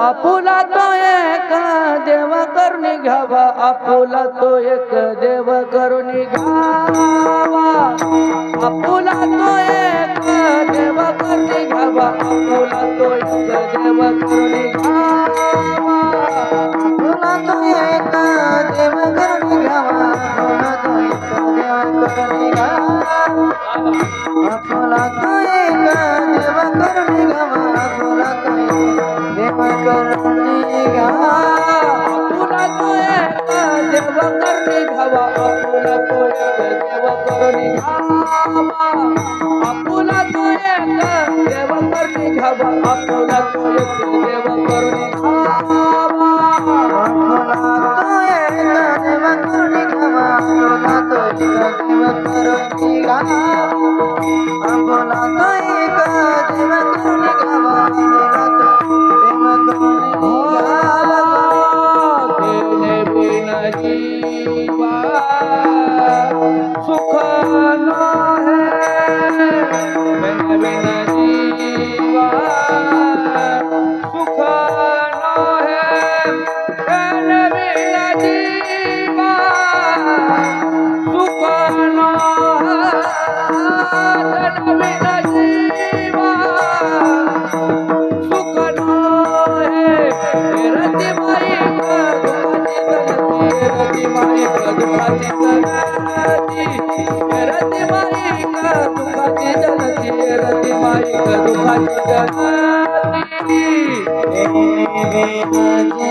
आपुला तो एक देव करून घ्यावा आपुला तो एक देव करून घ्यावा आपुला तो एक देव करून घ्यावा आपुला तो एक देव करून घ्यावा तो एक देव करून घ्यावा तो एक देव आपुला तो एक देव करून घ्यावा आपुला तो দেবকরণী ধাবা আপনা তোয়ে দেবকরণী ধাবা আপনা তোয়ে দেবকরণী ধাবা আপনা তোয়ে দেবকরণী ধাবা তোয়ে দেবকরণী ধাবা আপনা তোয়ে দেবকরণী ধাবা रती माई दुखाची जनती रती माई दुखाची जनती रती माई दुखाची जनती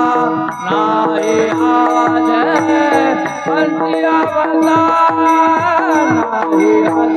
नारे आज बंदिया बंदा नारे आज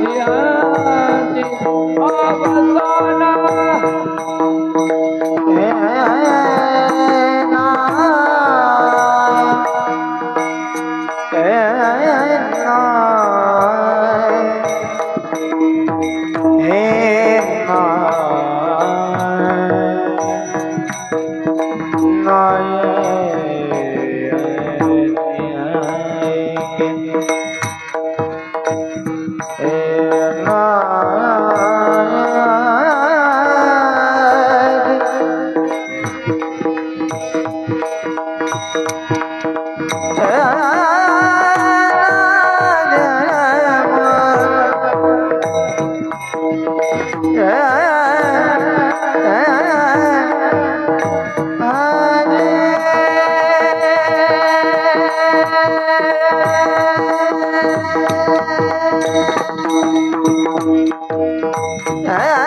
Ah,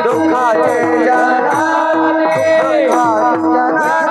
Dukha jana, dukha jana.